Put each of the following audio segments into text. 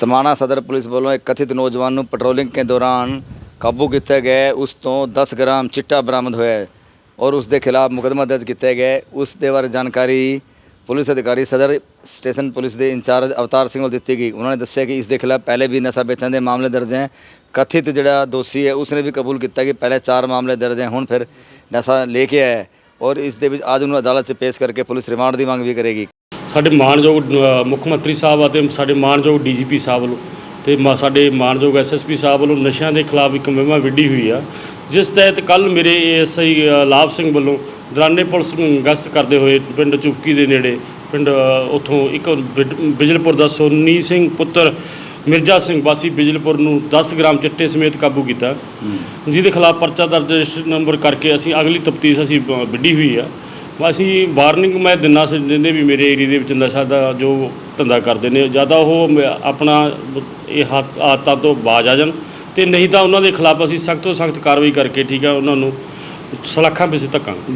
ਸਮਾਣਾ ਸਦਰ ਪੁਲਿਸ ਵੱਲੋਂ ਇੱਕ ਕਥਿਤ ਨੌਜਵਾਨ ਨੂੰ ਪੈਟਰੋਲਿੰਗ ਕੇ ਦੌਰਾਨ ਕਾਬੂ ਕੀਤਾ ਗਿਆ ਉਸ ਤੋਂ 10 ਗ੍ਰਾਮ ਚਿੱਟਾ ਬਰਾਮਦ ਹੋਇਆ ਹੈ ਔਰ ਉਸ ਦੇ ਖਿਲਾਫ ਮੁਕੱਦਮਾ ਦਰਜ ਕੀਤਾ ਗਿਆ ਉਸ ਦੇ ਬਾਰੇ ਜਾਣਕਾਰੀ ਪੁਲਿਸ ਅਧਿਕਾਰੀ ਸਦਰ ਸਟੇਸ਼ਨ ਪੁਲਿਸ ਦੇ ਇੰਚਾਰਜ ਅਵਤਾਰ ਸਿੰਘ ਨੂੰ ਦਿੱਤੀ ਗਈ। ਉਹਨਾਂ ਨੇ ਦੱਸਿਆ ਕਿ ਇਸ ਦੇ ਖਿਲਾਫ ਪਹਿਲੇ ਵੀ ਨਸ਼ਾ ਵੇਚਣ ਦੇ ਮਾਮਲੇ ਦਰਜ ਹੈ। ਕਥਿਤ ਜਿਹੜਾ ਦੋਸ਼ੀ ਹੈ, ਉਸਨੇ ਵੀ ਕਬੂਲ ਕੀਤਾ ਕਿ ਪਹਿਲੇ ਚਾਰ ਮਾਮਲੇ ਦਰਜ ਹੈ, ਹੁਣ ਫਿਰ ਨਸ਼ਾ ਲੈ ਕੇ ਆਇਆ ਔਰ ਇਸ ਦੇ ਵਿੱਚ ਅੱਜ ਉਹਨੂੰ ਅਦਾਲਤ 'ਚ ਪੇਸ਼ ਕਰਕੇ ਪੁਲਿਸ ਰਿਮਾਂਡ ਦੀ ਮੰਗ ਵੀ ਕਰੇਗੀ। ਸਾਡੇ ਮਾਨਯੋਗ ਮੁੱਖ ਮੰਤਰੀ ਸਾਹਿਬ ਅਤੇ ਸਾਡੇ ਮਾਨਯੋਗ ਡੀਜੀਪੀ ਸਾਹਿਬ ਵੱਲੋਂ ਤੇ ਸਾਡੇ ਮਾਨਯੋਗ ਐਸਐਸਪੀ ਸਾਹਿਬ ਵੱਲੋਂ ਨਸ਼ਿਆਂ ਦੇ ਖਿਲਾਫ ਇੱਕ ਮੁਹਿੰਮ ਵਿੱਢੀ ਹੋਈ ਆ। ਜਿਸ ਤਹਿਤ ਕੱਲ ਮੇਰੇ ਏਐਸਆਈ ਲਾਭ ਸਿੰਘ ਵੱਲੋਂ ਦਰਾਨੇ ਪੁਲਿਸ ਨੂੰ ਗਸ਼ਤ ਕਰਦੇ ਹੋਏ ਪਿੰਡ ਚੁਪਕੀ ਦੇ ਨੇੜੇ ਪਿੰਡ ਉੱਥੋਂ ਇੱਕ ਬਿਜ- ਬਿਜਲਪੁਰ ਦਾ ਸੋਨੀ ਸਿੰਘ ਪੁੱਤਰ ਮਿਰਜ਼ਾ ਸਿੰਘ ਵਾਸੀ ਬਿਜਲਪੁਰ ਨੂੰ 10 ਗ੍ਰਾਮ ਚਿੱਟੇ ਸਮੇਤ ਕਾਬੂ ਕੀਤਾ। ਜਿਹਦੇ ਖਿਲਾਫ ਪਰਚਾ ਦਰਜ ਰਜਿਸਟਰ ਨੰਬਰ ਕਰਕੇ ਅਸੀਂ ਅਗਲੀ ਤਫਤੀਸ਼ ਅਸੀਂ ਵਿੱਢੀ ਹੋਈ ਆ। ਅਸੀਂ ਵਾਰਨਿੰਗ ਮੈਂ ਦਿੰਦਾ ਸੀ ਜਿੰਨੇ ਵੀ ਮੇਰੇ ਏਰੀਆ ਦੇ ਵਿੱਚ ਨਸ਼ਾ ਦਾ ਜੋ ਧੰਦਾ ਕਰਦੇ ਨੇ ਜ਼ਿਆਦਾ ਉਹ ਆਪਣਾ ਇਹ ਹੱਕ ਆਦਤਾਂ ਤੋਂ ਬਾਜ ਆ ਜਾਣ ਤੇ ਨਹੀਂ ਤਾਂ ਉਹਨਾਂ ਦੇ ਖਿਲਾਫ ਅਸੀਂ ਸਖਤ ਤੋਂ ਸਖਤ ਕਾਰਵਾਈ ਕਰਕੇ ਠੀਕ ਆ ਉਹਨਾਂ ਨੂੰ ਸਲਾਖਾਂ ਵਿੱਚ ਧੱਕਾਂਗੇ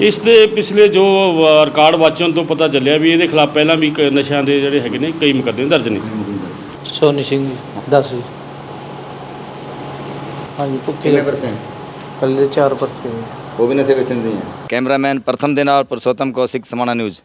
ਇਸ ਦੀ ਪਿਛਲੀ ਜੋ ਰਿਕਾਰਡ ਵਾਚਣ ਤੋਂ ਪਤਾ ਚੱਲਿਆ ਵੀ ਇਹਦੇ ਖਿਲਾਫ ਪਹਿਲਾਂ ਵੀ ਕ- ਨਸ਼ਿਆਂ ਦੇ ਜਿਹੜੇ ਹੈਗੇ ਨੇ ਕਈ ਮੁਕੱਦਮੇ ਦਰਜ ਨੇ ਸੋਨੀ ਸਿੰਘ ਜੀ 10 ਜੀ ਹਾਂਜੀ ਭੁੱਖੇ ਕਿੰਨੇ ਪਰਚੇ ਹੈ? ਕੱਲੇ ਚਾਰ ਪਰਚੇ ਜੀ। ਉਹ ਵੀ ਨਸ਼ੇ ਵੇਚਣ ਦੇ ਹੈ। ਕੈਮਰਾਮੈਨ ਪ੍ਰਥਮ ਦੇ ਨਾਲ ਪੁਰਸ਼ੋਤਮ ਕੌਸ਼ਿਕ ਸਮਾਣਾ ਨਿਊਜ਼।